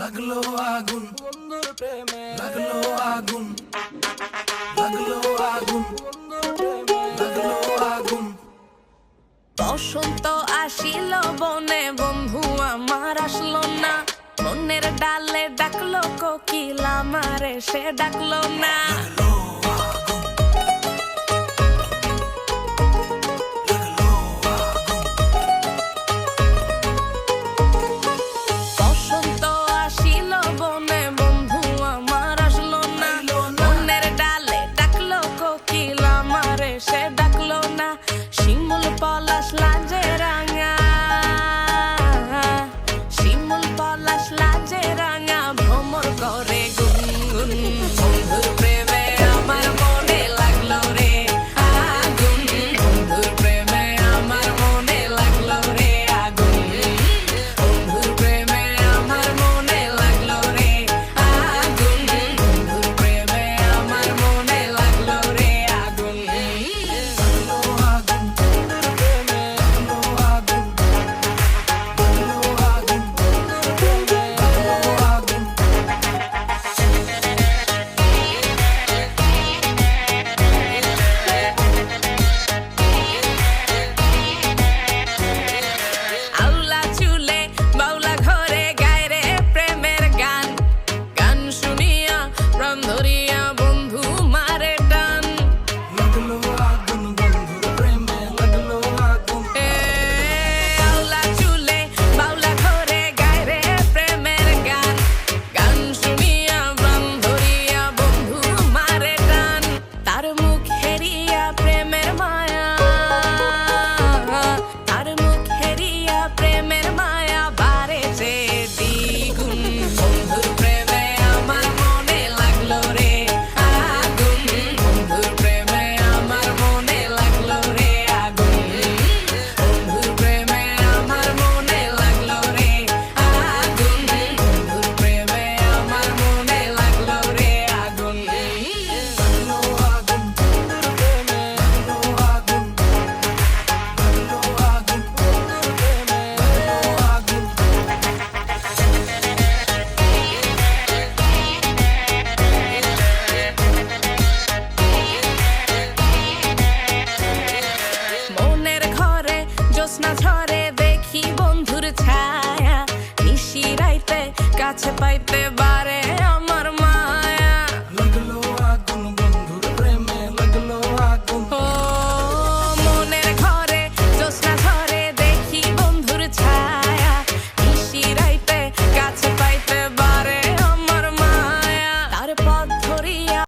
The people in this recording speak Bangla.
লাগল আগুন। বন্ধুর লাগল আগুন। লাগল আগুন। লাগল আগুন। বসন্ত আসিল বনে বন্ধু আমার আসলো না। বনের ডালে ডাকলো কোকিল আমারে সে ডাকলো না। Наче пойти ба.